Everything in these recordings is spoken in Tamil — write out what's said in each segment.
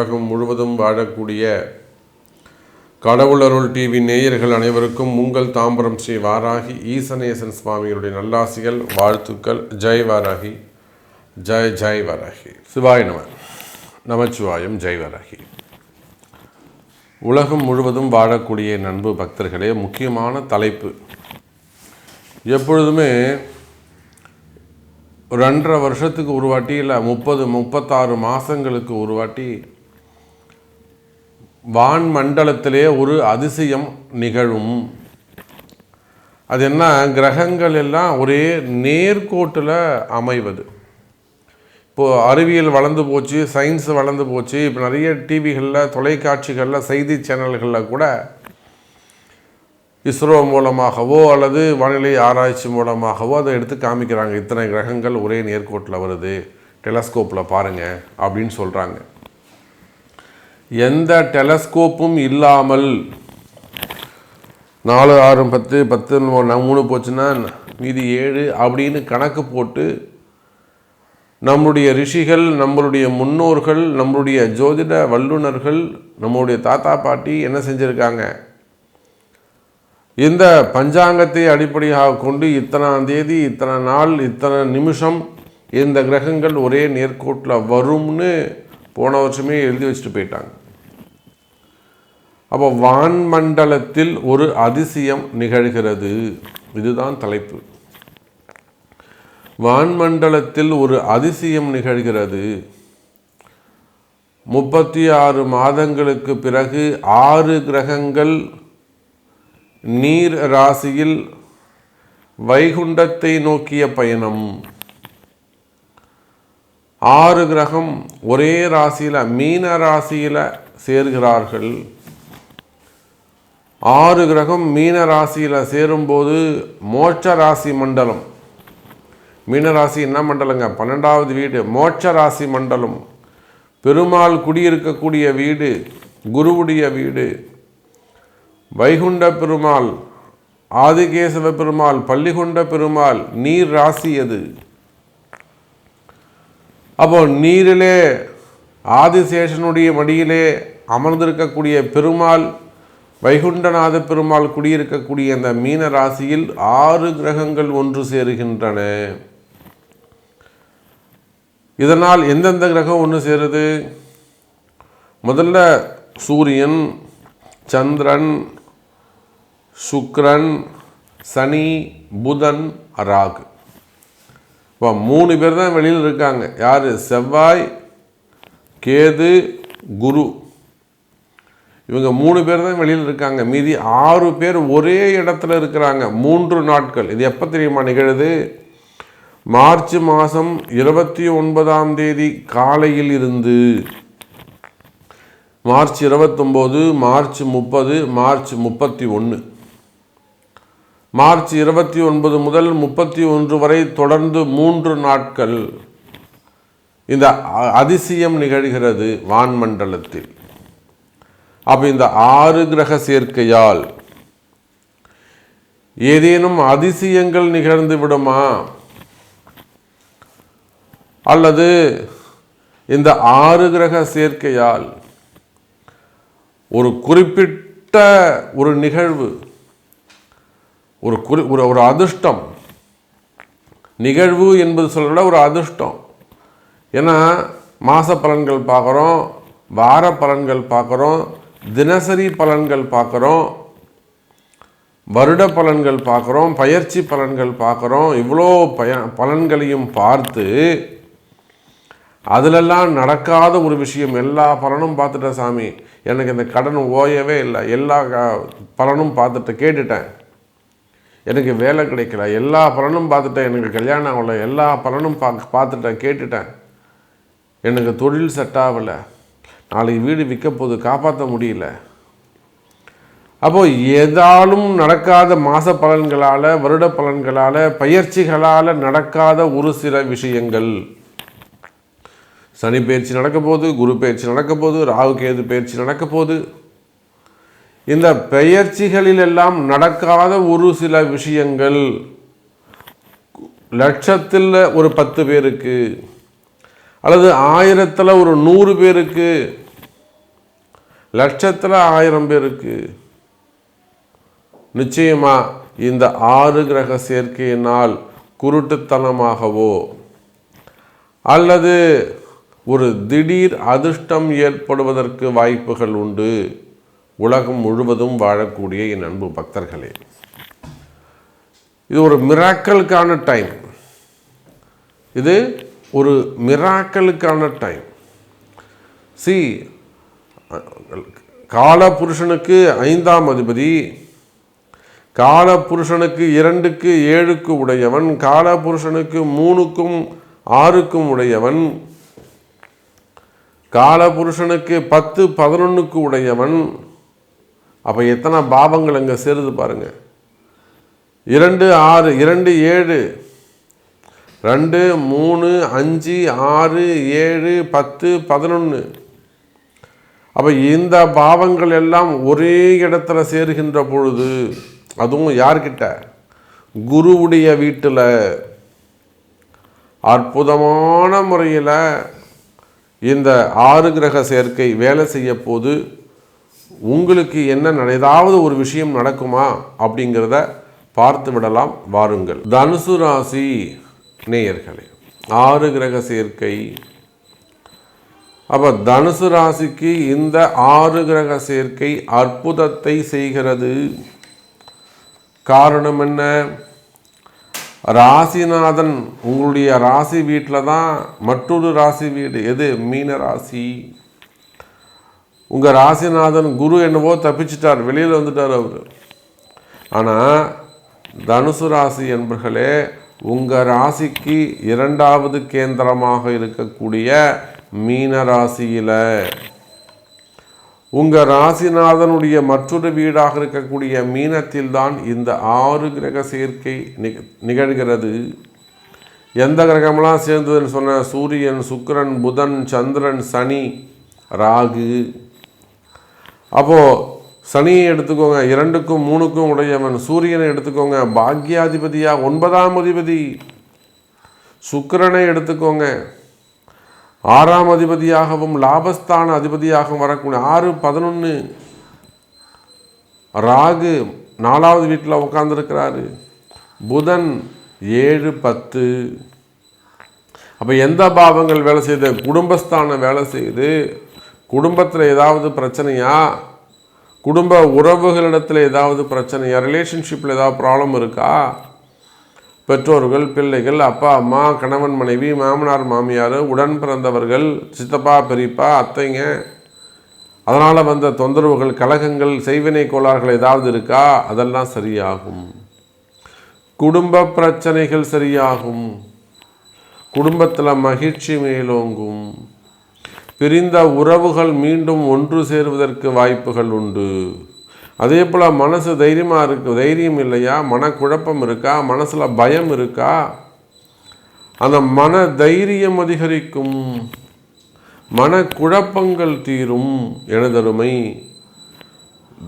உலகம் முழுவதும் வாழக்கூடிய கடவுளருள் டிவி நேயர்கள் அனைவருக்கும் உங்கள் தாம்பரம் ஸ்ரீ வாராகி ஈசனேசன் சுவாமிகளுடைய நல்லாசிகள் வாழ்த்துக்கள். ஜெய் வாராகி. ஜெய் ஜெய் வாராகி. சிவாய நம. நமச்சிவாயம். ஜெய் வாராகி. உலகம் முழுவதும் வாழக்கூடிய நண்பு பக்தர்களே முக்கியமான தலைப்பு. எப்பொழுதுமே ரெண்டரை வருஷத்துக்கு ஒரு வாட்டி இல்லை முப்பது முப்பத்தாறு மாதங்களுக்கு ஒரு வாட்டி வான் மண்டலத்திலே ஒரு அதிசயம் நிகழும். அது என்ன? கிரகங்கள் எல்லாம் ஒரே நேர்கோட்டில் அமைவது. இப்போது அறிவியல் வளர்ந்து போச்சு சயின்ஸ் வளர்ந்து போச்சு இப்போ நிறைய டிவிகளில் தொலைக்காட்சிகளில் செய்தி சேனல்களில் கூட இஸ்ரோ மூலமாகவோ அல்லது வானிலை ஆராய்ச்சி மூலமாகவோ அதை எடுத்து காமிக்கிறாங்க. இத்தனை கிரகங்கள் ஒரே நேர்கோட்டில் வருது. டெலஸ்கோப்பில் பாருங்கள் அப்படின்னு சொல்கிறாங்க எந்த டெலஸ்கோப்பும் இல்லாமல் நாலு ஆறு பத்து பத்து மூணு போச்சுன்னா மீதி ஏழு அப்படின்னு கணக்கு போட்டு நம்முடைய ரிஷிகள் நம்மளுடைய முன்னோர்கள் நம்மளுடைய ஜோதிட வல்லுநர்கள் நம்மளுடைய தாத்தா பாட்டி என்ன செஞ்சுருக்காங்க? இந்த பஞ்சாங்கத்தை அடிப்படையாக கொண்டு இத்தனாம் தேதி இத்தனை நாள் இத்தனை நிமிஷம் இந்த கிரகங்கள் ஒரே நேர்கோட்டில் வரும்னு போன வருஷமே எழுதி வச்சுட்டு போயிட்டாங்க. அப்போ வான்மண்டலத்தில் ஒரு அதிசயம் நிகழ்கிறது. இதுதான் தலைப்பு. வான்மண்டலத்தில் ஒரு அதிசயம் நிகழ்கிறது. முப்பத்தி ஆறு மாதங்களுக்கு பிறகு ஆறு கிரகங்கள் நீர் ராசியில் வைகுண்டத்தை நோக்கிய பயணம். ஆறு கிரகம் ஒரே ராசியில் மீன ராசியில் சேர்கிறார்கள். ஆறு கிரகம் மீன ராசியில் சேரும்போது மோட்ச ராசி மண்டலம். மீனராசி என்ன மண்டலங்க? பன்னெண்டாவது வீடு மோட்ச ராசி மண்டலம். பெருமாள் குடியிருக்கக்கூடிய வீடு குருவுடைய வீடு. வைகுண்ட பெருமாள் ஆதிகேசவ பெருமாள் பள்ளிகொண்ட பெருமாள் நீர் ராசி அது அப்போ நீரிலே ஆதிசேஷனுடைய மடியிலே அமர்ந்திருக்கக்கூடிய பெருமாள் வைகுண்டநாத பெருமாள் குடியிருக்கக்கூடிய அந்த மீன ராசியில் ஆறு கிரகங்கள் ஒன்று சேருகின்றன. இதனால் எந்தெந்த கிரகம் ஒன்று சேருது? முதல்ல சூரியன் சந்திரன் சுக்ரன் சனி புதன் ராகு. இப்போ மூணு பேர் தான் வெளியில் இருக்காங்க. யார்? செவ்வாய் கேது குரு. இவங்க மூணு பேர் தான் வெளியில் இருக்காங்க. மீதி ஆறு பேர் ஒரே இடத்துல இருக்கிறாங்க. மூன்று நாட்கள். இது எப்போ தெரியுமா நிகழுது? மார்ச் மாதம் இருபத்தி ஒன்பதாம் தேதி காலையில் இருந்து. மார்ச் இருபத்தொம்போது மார்ச் முப்பது மார்ச் முப்பத்தி ஒன்று மார்ச் இருபத்தி ஒன்பது முதல் முப்பத்தி ஒன்று வரை தொடர்ந்து மூன்று நாட்கள். இந்த அதிசயம் நிகழ்கிறது வான்மண்டலத்தில். அப்போ இந்த ஆறு கிரக சேர்க்கையால் ஏதேனும் அதிசயங்கள் நிகழ்ந்து விடுமா? அல்லது இந்த ஆறு கிரக சேர்க்கையால் ஒரு குறிப்பிட்ட ஒரு நிகழ்வு ஒரு குறி ஒரு ஒரு அதிர்ஷ்டம் நிகழ்வு என்பது சொல்ல ஒரு அதிர்ஷ்டம். ஏன்னா மாத பலன்கள் பார்க்குறோம் வார பலன்கள் பார்க்குறோம் தினசரி பலன்கள் பார்க்குறோம் வருட பலன்கள் பார்க்குறோம் பயிற்சி பலன்கள் பார்க்குறோம் இவ்வளோ பய பலன்களையும் பார்த்து அதிலெல்லாம் நடக்காத ஒரு விஷயம் எல்லா பலனும் பார்த்துட்டேன் சாமி. எனக்கு இந்த கடன் ஓயவே இல்லை. எல்லா பலனும் பார்த்துட்டு கேட்டுட்டேன். எனக்கு வேலை கிடைக்கல. எல்லா பலனும் பார்த்துட்டேன். எனக்கு கல்யாணம் ஆகலை. எல்லா பலனும் பா பார்த்துட்டேன் கேட்டுட்டேன். எனக்கு தொழில் செட் ஆகலை. நாளைக்கு வீடு விற்க போது காப்பாற்ற முடியல. அப்போது ஏதாலும் நடக்காத மாத பலன்களால் வருட பலன்களால் பயிற்சிகளால் நடக்காத ஒரு சில விஷயங்கள். சனி பயிற்சி நடக்க போது குரு பயிற்சி நடக்க ராகு கேது பயிற்சி நடக்க இந்த பெயர்ச்சிகளில் எல்லாம் நடக்காத ஒரு சில விஷயங்கள். லட்சத்தில் ஒரு பத்து பேருக்கு. அல்லது ஆயிரத்தில் ஒரு நூறு பேருக்கு லட்சத்தில் ஆயிரம் பேருக்கு நிச்சயமாக இந்த ஆறு கிரக சேர்க்கையினால் குருட்டுத்தனமாகவோ அல்லது ஒரு திடீர் அதிர்ஷ்டம் ஏற்படுவதற்கு வாய்ப்புகள் உண்டு. உலகம் முழுவதும் வாழக்கூடிய என் அன்பு பக்தர்களே. இது ஒரு மிராக்கலுக்கான டைம் இது ஒரு மிராக்களுக்கான டைம் சி காலபுருஷனுக்கு ஐந்தாம் அதிபதி காலபுருஷனுக்கு இரண்டுக்கு ஏழுக்கு உடையவன் காலபுருஷனுக்கு மூணுக்கும் ஆறுக்கும் உடையவன் காலபுருஷனுக்கு பத்து பதினொன்றுக்கு உடையவன். அப்போ எத்தனை பாவங்கள் அங்கே சேருது பாருங்கள் இரண்டு ஆறு இரண்டு ஏழு ரெண்டு மூணு அஞ்சு ஆறு ஏழு பத்து பதினொன்று அப்போ இந்த பாவங்கள் எல்லாம் ஒரே இடத்துல சேருகின்ற பொழுது அதுவும் யார்கிட்ட? குருவுடைய வீட்டில். அற்புதமான முறையில் இந்த ஆறு கிரக சேர்க்கை வேலை செய்ய போது உங்களுக்கு என்ன ஏதாவது ஒரு விஷயம் நடக்குமா அப்படிங்கிறத பார்த்து விடலாம் வாருங்கள். தனுசு ராசி நேயர்களே ஆறு கிரக சேர்க்கை. அப்போ தனுசு ராசிக்கு இந்த ஆறு கிரக சேர்க்கை அற்புதத்தை செய்கிறது. காரணம் என்ன? ராசிநாதன் உங்களுடைய ராசி வீட்டில் தான் மற்றொரு ராசி வீடு. எது? மீன ராசி. உங்கள் ராசிநாதன் குரு என்னவோ தப்பிச்சிட்டார். வெளியில் வந்துட்டார் அவர். ஆனால் தனுசு ராசி என்பர்களே உங்கள் ராசிக்கு இரண்டாவது கேந்திரமாக இருக்கக்கூடிய மீன ராசியில். உங்கள் ராசிநாதனுடைய மற்றொரு வீடாக இருக்கக்கூடிய மீனத்தில் தான் இந்த ஆறு கிரக சேர்க்கை நிக- நிகழ்கிறது. எந்த கிரகமெல்லாம் சேர்ந்ததுன்னு சொன்ன சூரியன் சுக்கரன் புதன் சந்திரன் சனி ராகு. அப்போது சனியை எடுத்துக்கோங்க இரண்டுக்கும் மூணுக்கும் உடையவன் சூரியனை எடுத்துக்கோங்க பாக்யாதிபதியா ஒன்பதாம் அதிபதி. சுக்கிரனை எடுத்துக்கோங்க. ஆறாம் அதிபதியாகவும் லாபஸ்தான அதிபதியாகவும் வரக்கூடிய ஆறு பதினொன்று ராகு நாலாவது வீட்டில் உட்காந்துருக்கிறாரு புதன் ஏழு பத்து. அப்போ எந்த பாவங்கள் வேலை செய்யுது? குடும்பஸ்தானம் வேலை செய்யுது. குடும்பத்தில் ஏதாவது பிரச்சனையாக குடும்ப உறவுகளிடத்தில் ஏதாவது பிரச்சனையா ரிலேஷன்ஷிப்பில் ஏதாவது ப்ராப்ளம் இருக்கா? பெற்றோர்கள் பிள்ளைகள் அப்பா அம்மா கணவன் மனைவி மாமனார் மாமியார் உடன் பிறந்தவர்கள் சித்தப்பா பெரியப்பா அத்தைங்க. அதனால் வந்த தொந்தரவுகள் கழகங்கள் செய்வினை கோளாறுகள் ஏதாவது இருக்கா? அதெல்லாம் சரியாகும். குடும்ப பிரச்சனைகள் சரியாகும். குடும்பத்தில் மகிழ்ச்சி மேலோங்கும். பிரிந்த உறவுகள் மீண்டும் ஒன்று சேருவதற்கு வாய்ப்புகள் உண்டு. அதே போல் மனசு தைரியமாக இருக்கு தைரியம் இல்லையா? மனக்குழப்பம் இருக்கா? மனசில் பயம் இருக்கா? அந்த மன தைரியம் அதிகரிக்கும். மனக்குழப்பங்கள் தீரும் எனதருமை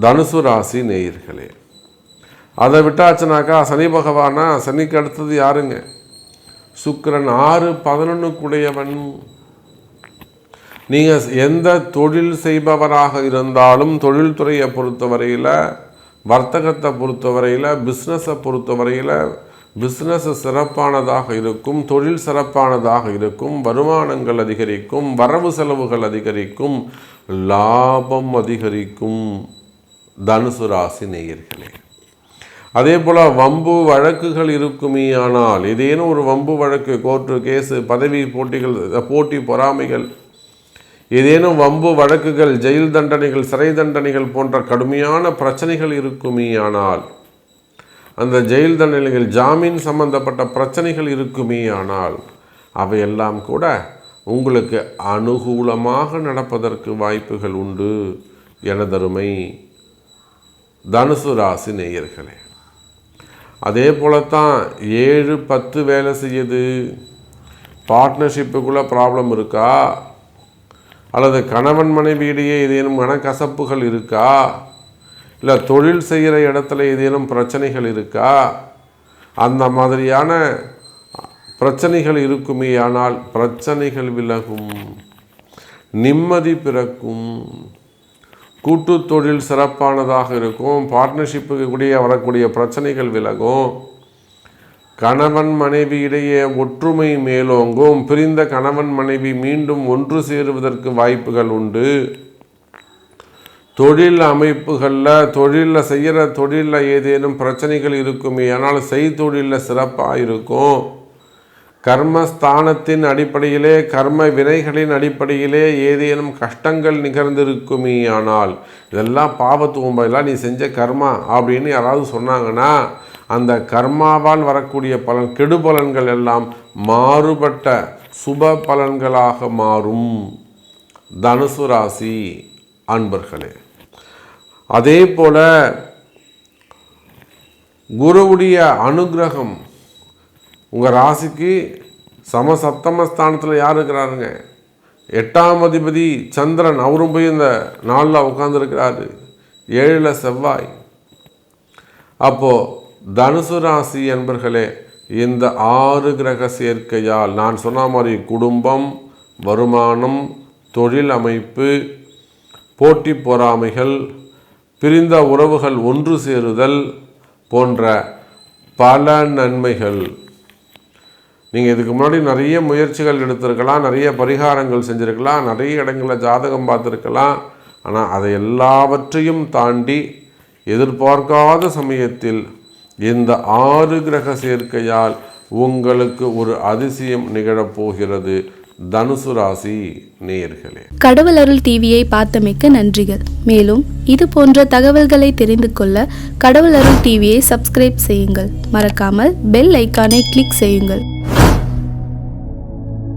தனுசு ராசி நேயர்களே. அதை விட்டாச்சுனாக்கா சனி பகவானா சனிக்கு அடுத்தது யாருங்க? சுக்கரன் ஆறு பதினொன்றுக்குடையவன் நீங்கள் எந்த தொழில் செய்பவராக இருந்தாலும் தொழில்துறையை பொறுத்தவரையில் வர்த்தகத்தை பொறுத்தவரையில் பிஸ்னஸை பொறுத்தவரையில் பிஸ்னஸ் சிறப்பானதாக இருக்கும் தொழில் சிறப்பானதாக இருக்கும் வருமானங்கள் அதிகரிக்கும் வரவு செலவுகள் அதிகரிக்கும் லாபம் அதிகரிக்கும் தனுசு ராசி நேயர்களே. அதே போல் வம்பு வழக்குகள் இருக்குமே ஆனால் ஏதேனும் ஒரு வம்பு வழக்கு கோர்ட்டு கேஸு பதவி போட்டிகள் போட்டி பொறாமைகள் ஏதேனும் வம்பு வழக்குகள் ஜெயில் தண்டனைகள் சிறை தண்டனைகள் போன்ற கடுமையான பிரச்சனைகள் இருக்குமே ஆனால் அந்த ஜெயில் தண்டனைகள் ஜாமீன் சம்பந்தப்பட்ட பிரச்சனைகள் இருக்குமேயானால் அவையெல்லாம் கூட உங்களுக்கு அனுகூலமாக நடப்பதற்கு வாய்ப்புகள் உண்டு எனதருமை தனுசு ராசி நேயர்களே. அதே போலத்தான் ஏழு பத்து வேலை செய்யுது. பார்ட்னர்ஷிப்புக்குள்ளே ப்ராப்ளம் இருக்கா? அல்லது கணவன் மனைவியிடையே ஏதேனும் மனக்கசப்புகள் இருக்கா? இல்லை தொழில் செய்கிற இடத்துல ஏதேனும் பிரச்சனைகள் இருக்கா? அந்த மாதிரியான பிரச்சனைகள் இருக்குமே ஆனால் பிரச்சனைகள் விலகும் நிம்மதி பிறக்கும் கூட்டு தொழில் சிறப்பானதாக இருக்கும் பார்ட்னர்ஷிப்புக்கு கூடிய வரக்கூடிய பிரச்சனைகள் விலகும். கணவன் மனைவி இடையே ஒற்றுமை மேலோங்கும். பிரிந்த கணவன் மனைவி மீண்டும் ஒன்று சேருவதற்கு வாய்ப்புகள் உண்டு. தொழில் அமைப்புகளில் தொழிலில் செய்கிற தொழிலில் ஏதேனும் பிரச்சனைகள் இருக்குமே ஆனால் செய்தொழிலில் சிறப்பாக இருக்கும் கர்மஸ்தானத்தின் அடிப்படையிலே கர்ம வினைகளின் அடிப்படையிலே ஏதேனும் கஷ்டங்கள் நிகழ்ந்திருக்குமே ஆனால் இதெல்லாம் பாவத்துவம்பெல்லாம் நீ செஞ்ச கர்மா அப்படின்னு யாராவது சொன்னாங்கன்னா அந்த கர்மாவால் வரக்கூடிய பலன் கெடு பலன்கள் எல்லாம் மாறுபட்ட சுப பலன்களாக மாறும். தனுசு ராசி அன்பர்களே அதே போல குருவுடைய அனுகிரகம் உங்கள் ராசிக்கு சமசப்தமஸ்தானத்தில் யார் இருக்கிறாருங்க? எட்டாம் அதிபதி சந்திரன் அவரும் போய் இந்த நாளில் உட்காந்துருக்கிறாரு ஏழில் செவ்வாய். அப்போது தனுசு ராசி என்பர்களே இந்த ஆறு கிரக சேர்க்கையால் நான் சொன்ன மாதிரி குடும்பம் வருமானம் தொழில் அமைப்பு போட்டி பொறாமைகள் பிரிந்த உறவுகள் ஒன்று சேருதல் போன்ற பல நன்மைகள். நீங்கள் இதுக்கு முன்னாடி நிறைய முயற்சிகள் எடுத்திருக்கலாம் நிறைய பரிகாரங்கள் செஞ்சுருக்கலாம் நிறைய இடங்களில் ஜாதகம் பார்த்துருக்கலாம். ஆனால் அதை எல்லாவற்றையும் தாண்டி எதிர்பார்க்காத சமயத்தில் இந்த ஆறு கிரக சேர்க்கையால் உங்களுக்கு ஒரு அதிசயம் நிகழப்போகிறது. தனுசு ராசி நேயர்களே. கடவுள் அருள் டிவியை பார்த்தமைக்க நன்றிகள். மேலும் இது போன்ற தகவல்களை தெரிந்து கொள்ள கடவுள் அருள் டிவியை சப்ஸ்கிரைப் செய்யுங்கள். மறக்காமல் பெல் ஐக்கானை கிளிக் செய்யுங்கள்.